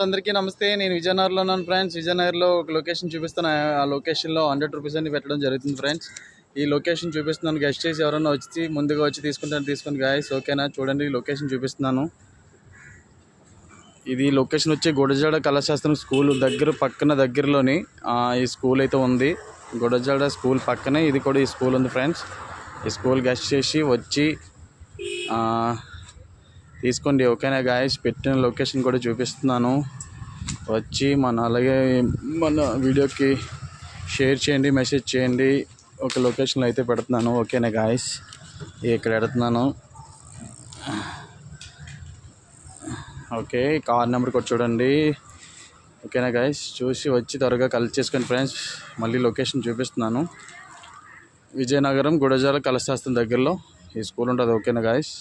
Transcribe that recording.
అందరికీ నమస్తే. నేను విజయనగర్లో ఉన్నాను ఫ్రెండ్స్. విజయనగర్లో ఒక లొకేషన్ చూపిస్తాను ఆ- లొకేషన్లో హండ్రెడ్ రూపీస్ అని పెట్టడం జరుగుతుంది ఫ్రెండ్స్. ఈ లొకేషన్ చూపిస్తున్నాను. గెస్ట్ చేసి ఎవరైనా వచ్చి ముందుగా వచ్చి తీసుకుంటాను తీసుకుని గాయస్ ఓకేనా? చూడండి ఈ లొకేషన్ చూపిస్తున్నాను. ఇది లొకేషన్ వచ్చి గుడజాడ కళాశాస్త్రం స్కూల్ దగ్గర పక్కన దగ్గరలోని ఈ స్కూల్ అయితే ఉంది. గుడజాడ స్కూల్ పక్కనే ఇది కూడా ఈ స్కూల్ ఉంది ఫ్రెండ్స్. ఈ స్కూల్ గెస్ట్ చేసి వచ్చి తీసుకోండి. ఓకేనా గాయస్ పెట్టిన లొకేషన్ కూడా చూపిస్తున్నాను. వచ్చి మన అలాగే మన వీడియోకి షేర్ చేయండి మెసేజ్ చేయండి. ఒక లొకేషన్లో అయితే పెడుతున్నాను. ఓకేనా గాయస్ ఇక్కడ పెడుతున్నాను. ఓకే కార్ నెంబర్ కూడా చూడండి. ఓకేనా గాయస్ చూసి వచ్చి త్వరగా కలెక్ట్ చేసుకోండి ఫ్రెండ్స్ మళ్ళీ లొకేషన్ చూపిస్తున్నాను. విజయనగరం గుడజాల కలశాస్త్రం దగ్గరలో ఈ స్కూల్ ఉంటుంది. ఓకేనా గాయస్